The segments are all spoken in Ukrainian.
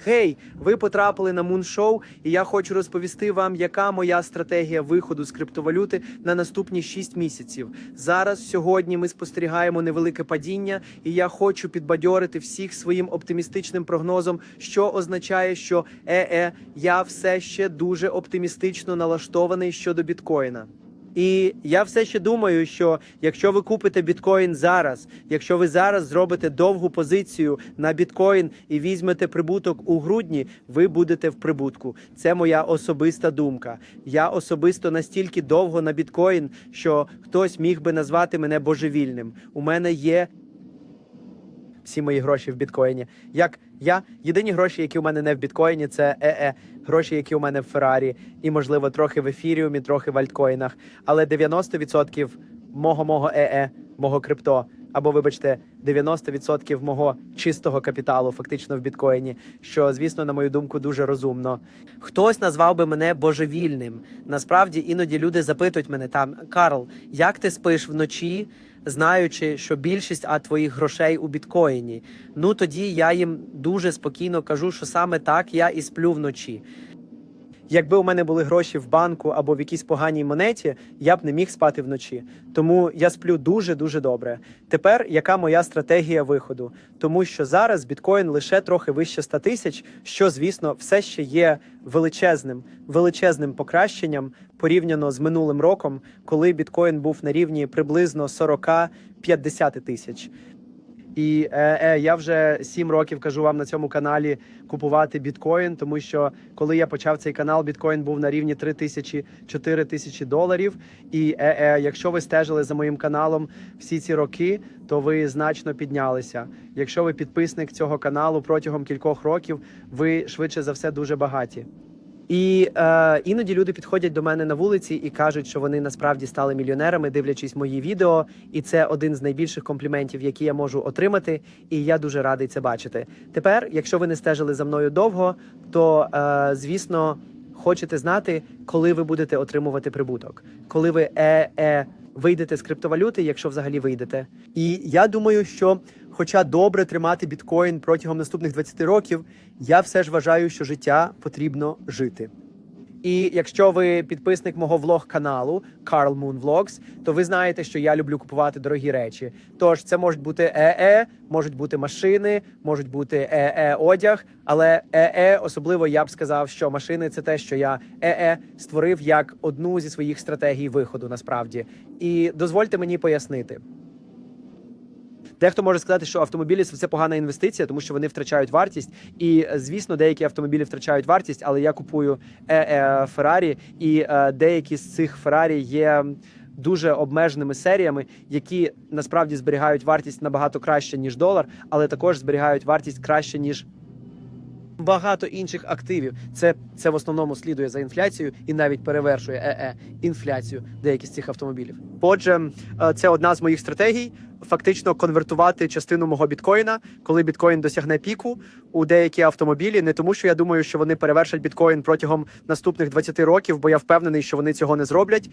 Хей, ви потрапили на Муншоу, і я хочу розповісти вам, яка моя стратегія виходу з криптовалюти на наступні 6 місяців. Зараз сьогодні ми спостерігаємо невелике падіння, і я хочу підбадьорити всіх своїм оптимістичним прогнозом, що означає, що е-е, я все ще дуже оптимістично налаштований щодо біткоїна. І я все ще думаю, що якщо ви купите біткоін зараз, якщо ви зараз зробите довгу позицію на біткоін і візьмете прибуток у грудні, ви будете в прибутку. Це моя особиста думка. Я особисто настільки довго на біткоін, що хтось міг би назвати мене божевільним. У мене є всі мої гроші в біткоїні. Як я єдині гроші, які у мене не в біткоїні, це ЕЕ, гроші, які у мене в Феррарі, і можливо трохи в ефіріумі, трохи в альткоїнах. Але 90% мого мого ЕЕ, мого крипто. Або, вибачте, 90% мого чистого капіталу фактично в біткоїні, що, звісно, на мою думку, дуже розумно. Хтось назвав би мене божевільним. Насправді іноді люди запитують мене там: Карл, як ти спиш вночі? Знаючи, що більшість а твоїх грошей у біткоїні. Ну тоді я їм дуже спокійно кажу, що саме так я і сплю вночі. Якби у мене були гроші в банку або в якійсь поганій монеті, я б не міг спати вночі. Тому я сплю дуже дуже добре. Тепер яка моя стратегія виходу? Тому що зараз біткоін лише трохи вище 100 тисяч, що звісно все ще є величезним, величезним покращенням порівняно з минулим роком, коли біткоін був на рівні приблизно 40-50 тисяч. І е, е, я вже сім років кажу вам на цьому каналі купувати біткоін, тому що коли я почав цей канал, біткоін був на рівні 3 тисячі 4 тисячі доларів. І е, е, якщо ви стежили за моїм каналом всі ці роки, то ви значно піднялися. Якщо ви підписник цього каналу протягом кількох років, ви швидше за все дуже багаті. І е, іноді люди підходять до мене на вулиці і кажуть, що вони насправді стали мільйонерами, дивлячись мої відео. І це один з найбільших компліментів, які я можу отримати. І я дуже радий це бачити. Тепер, якщо ви не стежили за мною довго, то е, звісно хочете знати, коли ви будете отримувати прибуток, коли ви е-е вийдете з криптовалюти, якщо взагалі вийдете. І я думаю, що, хоча добре тримати біткоін протягом наступних 20 років, я все ж вважаю, що життя потрібно жити. І якщо ви підписник мого влог каналу Carl Moon Vlogs, то ви знаєте, що я люблю купувати дорогі речі. Тож це можуть бути ЕЕ, можуть бути машини, можуть бути ЕЕ одяг. Але ЕЕ, особливо я б сказав, що машини це те, що я ЕЕ створив як одну зі своїх стратегій виходу, насправді. І дозвольте мені пояснити. Дехто може сказати, що автомобілі це погана інвестиція, тому що вони втрачають вартість. І е, звісно, деякі автомобілі втрачають вартість, але я купую е Феррарі, і е, деякі з цих Феррарі є. Дуже обмеженими серіями, які насправді зберігають вартість набагато краще ніж долар, але також зберігають вартість краще ніж багато інших активів. Це це в основному слідує за інфляцією і навіть перевершує ЕЕ інфляцію деяких з цих автомобілів. Отже, е, це одна з моїх стратегій. Фактично конвертувати частину мого біткоїна, коли біткоін досягне піку у деякі автомобілі, не тому, що я думаю, що вони перевершать біткоін протягом наступних 20 років, бо я впевнений, що вони цього не зроблять.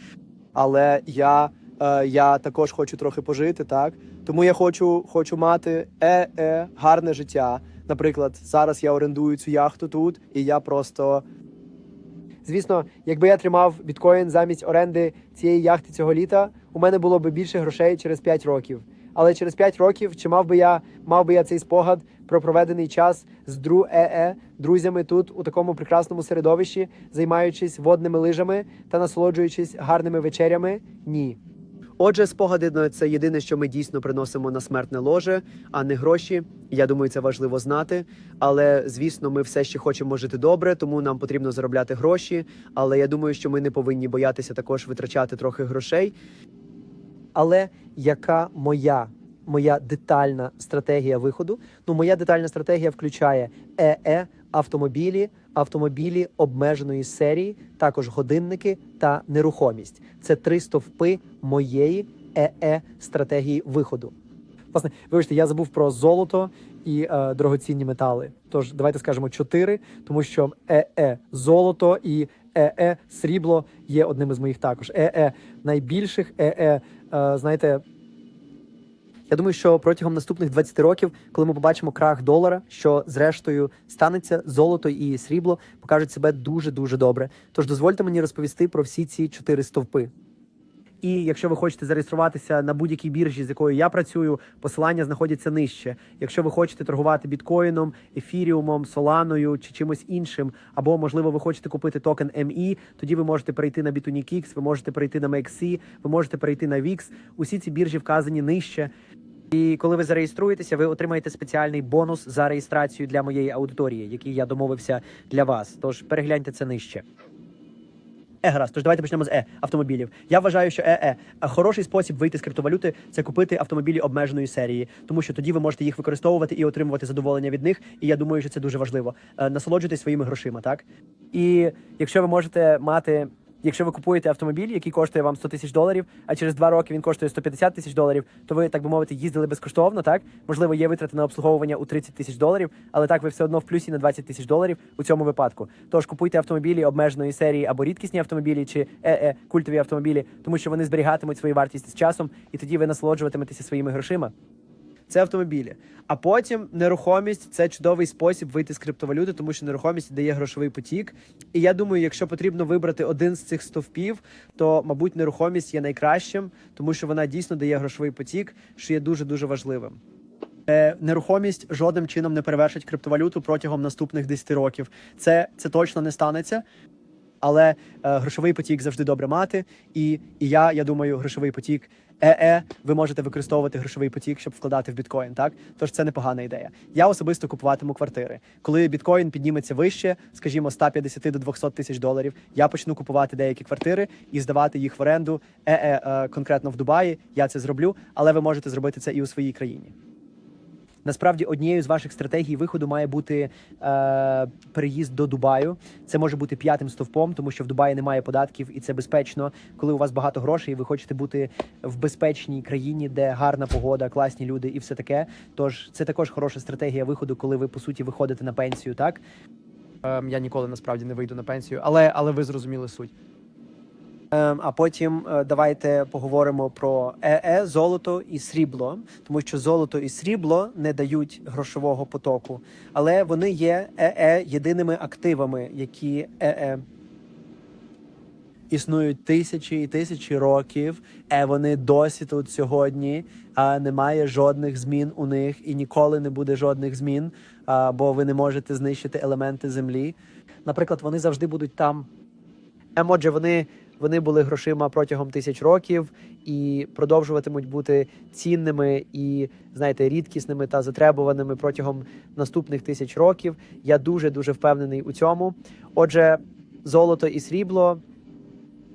Але я е, я також хочу трохи пожити, так тому я хочу, хочу мати е-е гарне життя. Наприклад, зараз я орендую цю яхту тут, і я просто. Звісно, якби я тримав біткоін замість оренди цієї яхти цього літа, у мене було б більше грошей через 5 років. Але через 5 років чи мав би я мав би я цей спогад про проведений час з дру ЕЕ друзями тут у такому прекрасному середовищі, займаючись водними лижами та насолоджуючись гарними вечерями? Ні. Отже, спогади це єдине, що ми дійсно приносимо на смертне ложе, а не гроші. Я думаю, це важливо знати. Але звісно, ми все ще хочемо жити добре, тому нам потрібно заробляти гроші. Але я думаю, що ми не повинні боятися також витрачати трохи грошей. Але яка моя моя детальна стратегія виходу? Ну, моя детальна стратегія включає ЕЕ, автомобілі, автомобілі обмеженої серії, також годинники та нерухомість. Це три стовпи моєї ЕЕ стратегії виходу. Власне, вибачте, я забув про золото і е, дорогоцінні метали. Тож давайте скажемо чотири, тому що ЕЕ золото і ЕЕ срібло є одним із моїх також. ЕЕ найбільших ЕЕ, знаєте. Я думаю, що протягом наступних 20 років, коли ми побачимо крах долара, що зрештою станеться, золото і срібло покажуть себе дуже дуже добре. Тож дозвольте мені розповісти про всі ці чотири стовпи. І якщо ви хочете зареєструватися на будь-якій біржі, з якою я працюю, посилання знаходяться нижче. Якщо ви хочете торгувати біткоїном, ефіріумом, соланою чи чимось іншим, або можливо ви хочете купити токен ME, тоді ви можете перейти на BitUniKix, ви можете перейти на MakeC, ви можете перейти на VIX. Усі ці біржі вказані нижче. І коли ви зареєструєтеся, ви отримаєте спеціальний бонус за реєстрацію для моєї аудиторії, який я домовився для вас. Тож перегляньте це нижче. Е, гаразд, тож давайте почнемо з е автомобілів. Я вважаю, що е, е хороший спосіб вийти з криптовалюти це купити автомобілі обмеженої серії, тому що тоді ви можете їх використовувати і отримувати задоволення від них. І я думаю, що це дуже важливо. Е, насолоджуйтесь своїми грошима, так? І якщо ви можете мати. Якщо ви купуєте автомобіль, який коштує вам 100 тисяч доларів, а через два роки він коштує 150 тисяч доларів, то ви, так би мовити, їздили безкоштовно, так? Можливо, є витрати на обслуговування у 30 тисяч доларів, але так ви все одно в плюсі на 20 тисяч доларів у цьому випадку. Тож купуйте автомобілі обмеженої серії або рідкісні автомобілі, чи е-е, культові автомобілі, тому що вони зберігатимуть свою вартість з часом, і тоді ви насолоджуватиметеся своїми грошима. Це автомобілі. А потім нерухомість це чудовий спосіб вийти з криптовалюти, тому що нерухомість дає грошовий потік. І я думаю, якщо потрібно вибрати один з цих стовпів, то мабуть нерухомість є найкращим, тому що вона дійсно дає грошовий потік, що є дуже дуже важливим. Е, нерухомість жодним чином не перевершить криптовалюту протягом наступних 10 років. Це, це точно не станеться. Але е, грошовий потік завжди добре мати. І, і я, я думаю, грошовий потік ЕЕ, ви можете використовувати грошовий потік, щоб вкладати в біткоін. Так, тож це непогана ідея. Я особисто купуватиму квартири. Коли біткоін підніметься вище, скажімо, 150 до 200 тисяч доларів, я почну купувати деякі квартири і здавати їх в оренду ЕЕ е, конкретно в Дубаї. Я це зроблю, але ви можете зробити це і у своїй країні. Насправді, однією з ваших стратегій виходу має бути е, переїзд до Дубаю. Це може бути п'ятим стовпом, тому що в Дубаї немає податків, і це безпечно. Коли у вас багато грошей, і ви хочете бути в безпечній країні, де гарна погода, класні люди і все таке. Тож це також хороша стратегія виходу, коли ви по суті виходите на пенсію. Так ем, я ніколи насправді не вийду на пенсію, але, але ви зрозуміли суть. Ем, а потім е, давайте поговоримо про ЕЕ, золото і срібло, тому що золото і срібло не дають грошового потоку, але вони є ЕЕ єдиними активами, які ЕЕ існують тисячі і тисячі років, е вони досі тут сьогодні. А немає жодних змін у них і ніколи не буде жодних змін, а, бо ви не можете знищити елементи землі. Наприклад, вони завжди будуть там. Отже, вони, вони були грошима протягом тисяч років і продовжуватимуть бути цінними і, знаєте, рідкісними та затребуваними протягом наступних тисяч років. Я дуже дуже впевнений у цьому. Отже, золото і срібло.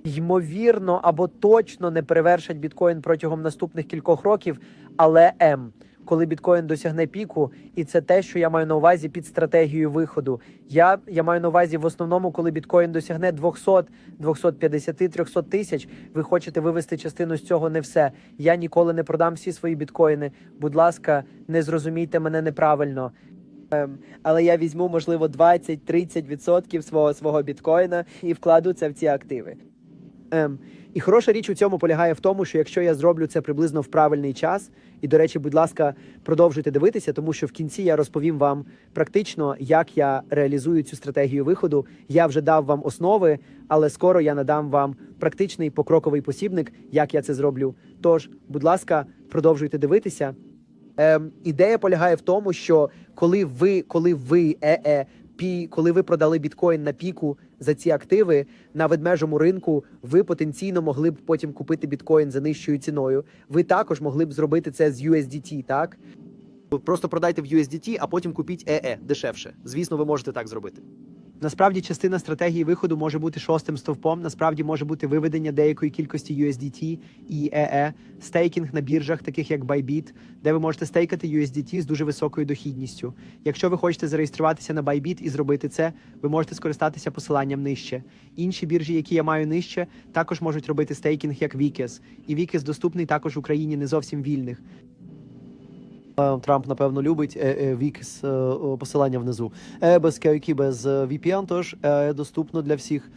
Ймовірно або точно не перевершать біткоін протягом наступних кількох років, але М, коли біткоін досягне піку, і це те, що я маю на увазі під стратегією виходу. Я, я маю на увазі в основному, коли біткоін досягне 200, 250, 300 тисяч. Ви хочете вивести частину з цього не все. Я ніколи не продам всі свої біткоїни. Будь ласка, не зрозумійте мене неправильно. Ем, але я візьму, можливо, 20-30% свого свого біткоїна і вкладу це в ці активи. Ем, і хороша річ у цьому полягає в тому, що якщо я зроблю це приблизно в правильний час, і до речі, будь ласка, продовжуйте дивитися, тому що в кінці я розповім вам практично, як я реалізую цю стратегію виходу. Я вже дав вам основи, але скоро я надам вам практичний покроковий посібник, як я це зроблю. Тож, будь ласка, продовжуйте дивитися. Ем, ідея полягає в тому, що коли ви, коли ви ЕЕ, пі, коли ви продали біткоін на піку за ці активи на ведмежому ринку, ви потенційно могли б потім купити біткоін за нижчою ціною. Ви також могли б зробити це з USDT, так? Просто продайте в USDT, а потім купіть ЕЕ дешевше. Звісно, ви можете так зробити. Насправді, частина стратегії виходу може бути шостим стовпом. Насправді може бути виведення деякої кількості USDT і ЕЕ, стейкінг на біржах, таких як Bybit, де ви можете стейкати USDT з дуже високою дохідністю. Якщо ви хочете зареєструватися на Bybit і зробити це, ви можете скористатися посиланням нижче. Інші біржі, які я маю нижче, також можуть робити стейкінг як Вікес. І Вікес доступний також в Україні не зовсім вільних. Е, Трамп, напевно, любить Вікс посилання внизу. Е, Без KYK, без е, VPN, тож е, доступно для всіх.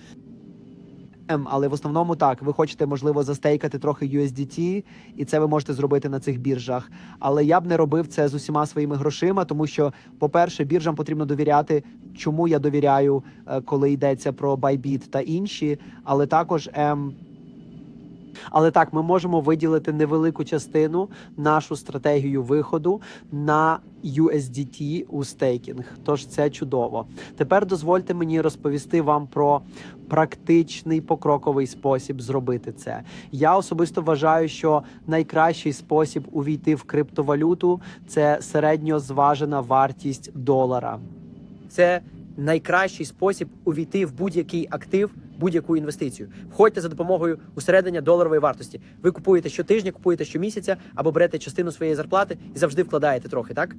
Ем, але в основному так, ви хочете, можливо, застейкати трохи USDT, і це ви можете зробити на цих біржах. Але я б не робив це з усіма своїми грошима, тому що, по-перше, біржам потрібно довіряти. Чому я довіряю, е, коли йдеться про Bybit та інші, але також ем, але так, ми можемо виділити невелику частину нашу стратегію виходу на USDT у стейкінг. Тож це чудово. Тепер дозвольте мені розповісти вам про практичний покроковий спосіб зробити це. Я особисто вважаю, що найкращий спосіб увійти в криптовалюту це середньозважена вартість долара. Це найкращий спосіб увійти в будь-який актив, будь-яку інвестицію. Входьте за допомогою усередення доларової вартості. Ви купуєте щотижня, купуєте щомісяця або берете частину своєї зарплати і завжди вкладаєте трохи, так?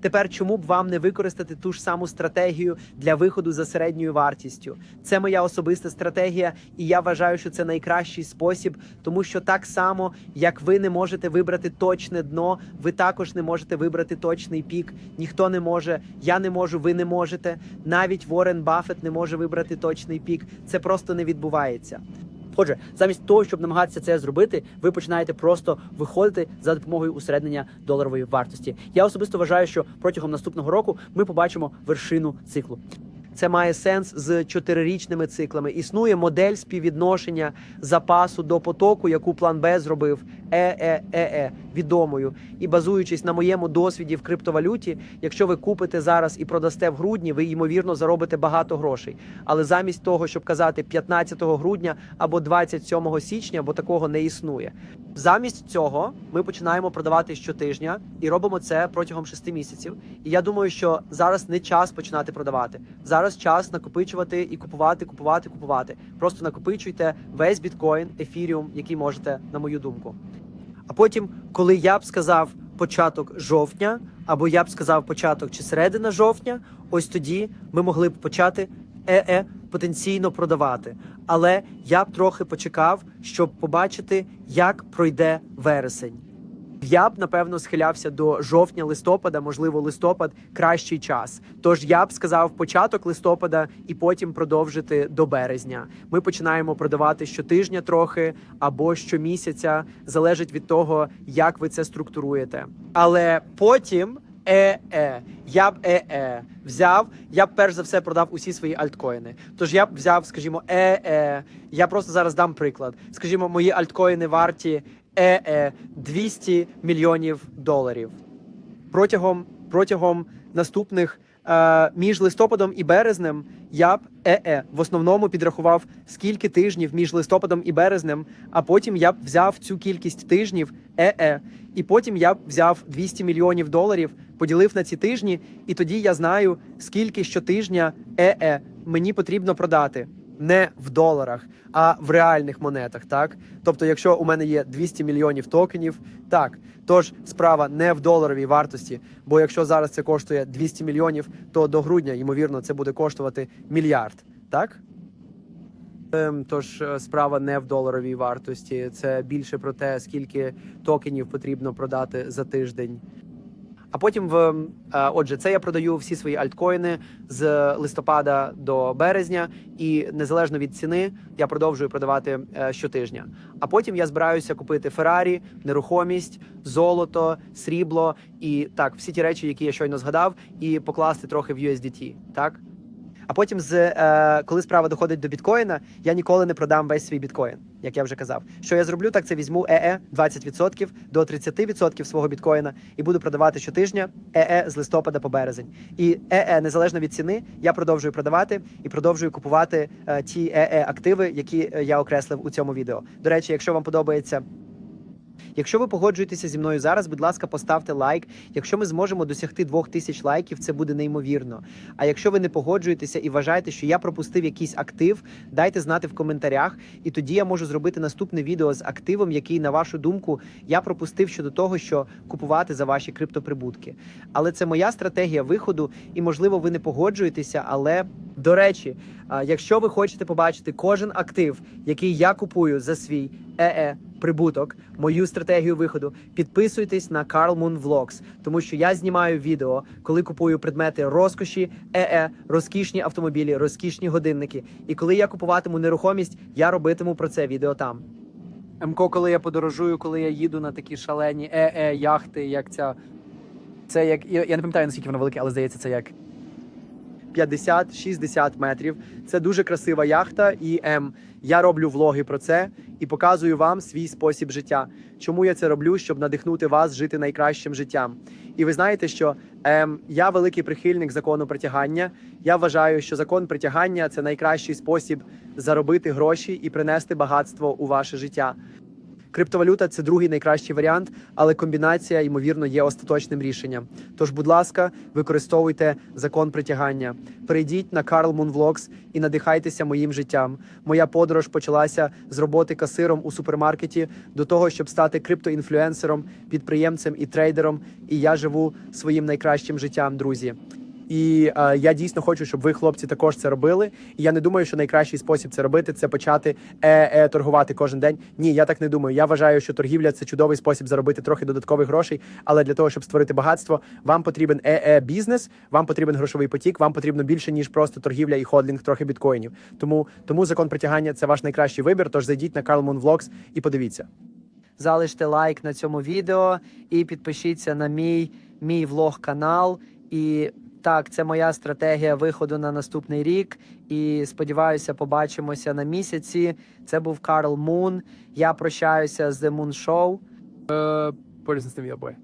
Тепер чому б вам не використати ту ж саму стратегію для виходу за середньою вартістю? Це моя особиста стратегія, і я вважаю, що це найкращий спосіб, тому що так само, як ви не можете вибрати точне дно, ви також не можете вибрати точний пік. Ніхто не може, я не можу, ви не можете. Навіть Ворен Баффет не може вибрати точний пік. Це просто не відбувається. Отже, замість того, щоб намагатися це зробити, ви починаєте просто виходити за допомогою усереднення доларової вартості. Я особисто вважаю, що протягом наступного року ми побачимо вершину циклу. Це має сенс з чотирирічними циклами. Існує модель співвідношення запасу до потоку, яку план Б зробив ЕЕЕЕ відомою. І базуючись на моєму досвіді в криптовалюті, якщо ви купите зараз і продасте в грудні, ви ймовірно заробите багато грошей. Але замість того, щоб казати 15 грудня або 27 січня, бо такого не існує. Замість цього ми починаємо продавати щотижня і робимо це протягом 6 місяців. І я думаю, що зараз не час починати продавати. Зараз час накопичувати і купувати, купувати, купувати. Просто накопичуйте весь біткоін, ефіріум, який можете, на мою думку. А потім, коли я б сказав початок жовтня, або я б сказав початок чи середина жовтня, ось тоді ми могли б почати е-е потенційно продавати. Але я б трохи почекав, щоб побачити, як пройде вересень. Я б напевно схилявся до жовтня-листопада, можливо, листопад кращий час. Тож я б сказав початок листопада і потім продовжити до березня. Ми починаємо продавати щотижня трохи або щомісяця, залежить від того, як ви це структуруєте. Але потім. Е-е, я б е-е взяв, я б перш за все продав усі свої альткоїни. Тож я б взяв, скажімо, е-е. Я просто зараз дам приклад. Скажімо, мої альткоїни варті е-е 200 мільйонів доларів. Протягом протягом наступних е, між листопадом і березнем я б е-е в основному підрахував скільки тижнів між листопадом і березнем, а потім я б взяв цю кількість тижнів е-е, і потім я б взяв 200 мільйонів доларів, поділив на ці тижні, і тоді я знаю, скільки щотижня е-е мені потрібно продати. Не в доларах, а в реальних монетах, так? Тобто, якщо у мене є 200 мільйонів токенів, так, тож справа не в доларовій вартості, бо якщо зараз це коштує 200 мільйонів, то до грудня, ймовірно, це буде коштувати мільярд, так? Ем, Тож е, справа не в доларовій вартості, це більше про те, скільки токенів потрібно продати за тиждень. А потім в е, отже, це я продаю всі свої альткоїни з листопада до березня, і незалежно від ціни я продовжую продавати е, щотижня. А потім я збираюся купити Феррарі, нерухомість, золото, срібло і так, всі ті речі, які я щойно згадав, і покласти трохи в USDT, так. А потім, з е, коли справа доходить до біткоїна, я ніколи не продам весь свій біткоін, як я вже казав. Що я зроблю, так це візьму ЕЕ 20% до 30% свого біткоїна і буду продавати щотижня ЕЕ з листопада по березень. І ЕЕ, незалежно від ціни, я продовжую продавати і продовжую купувати е, ті ЕЕ активи, які е, я окреслив у цьому відео. До речі, якщо вам подобається. Якщо ви погоджуєтеся зі мною зараз, будь ласка, поставте лайк. Якщо ми зможемо досягти 2000 лайків, це буде неймовірно. А якщо ви не погоджуєтеся і вважаєте, що я пропустив якийсь актив, дайте знати в коментарях, і тоді я можу зробити наступне відео з активом, який, на вашу думку, я пропустив щодо того, що купувати за ваші криптоприбутки. Але це моя стратегія виходу, і можливо, ви не погоджуєтеся. Але до речі, якщо ви хочете побачити кожен актив, який я купую за свій ЕЕ прибуток, мою стратегію виходу, підписуйтесь на Carl Moon Vlogs, тому що я знімаю відео, коли купую предмети розкоші, ЕЕ, розкішні автомобілі, розкішні годинники. І коли я купуватиму нерухомість, я робитиму про це відео там. МК, коли я подорожую, коли я їду на такі шалені ЕЕ яхти, як ця. Це як я не пам'ятаю наскільки воно велике, але здається, це як 50-60 метрів. Це дуже красива яхта. І ем, я роблю влоги про це і показую вам свій спосіб життя. Чому я це роблю? Щоб надихнути вас жити найкращим життям. І ви знаєте, що ем, я великий прихильник закону притягання. Я вважаю, що закон притягання це найкращий спосіб заробити гроші і принести багатство у ваше життя. Криптовалюта це другий найкращий варіант, але комбінація, ймовірно, є остаточним рішенням. Тож, будь ласка, використовуйте закон притягання. Перейдіть на Carl Moon Vlogs і надихайтеся моїм життям. Моя подорож почалася з роботи касиром у супермаркеті до того, щоб стати криптоінфлюенсером, підприємцем і трейдером. І я живу своїм найкращим життям, друзі. І е, я дійсно хочу, щоб ви, хлопці, також це робили. І я не думаю, що найкращий спосіб це робити це почати е, е, торгувати кожен день. Ні, я так не думаю. Я вважаю, що торгівля це чудовий спосіб заробити трохи додаткових грошей. Але для того, щоб створити багатство, вам потрібен е, бізнес, вам потрібен грошовий потік, вам потрібно більше ніж просто торгівля і ходлінг трохи біткоїнів. Тому тому закон притягання це ваш найкращий вибір. Тож зайдіть на Carl Moon Vlogs і подивіться. Залиште лайк на цьому відео і підпишіться на мій, мій влог канал. І так, це моя стратегія виходу на наступний рік. І сподіваюся, побачимося на місяці. Це був Карл Мун. Я прощаюся з The Moon Show. Пользуйтесь ним, я бой.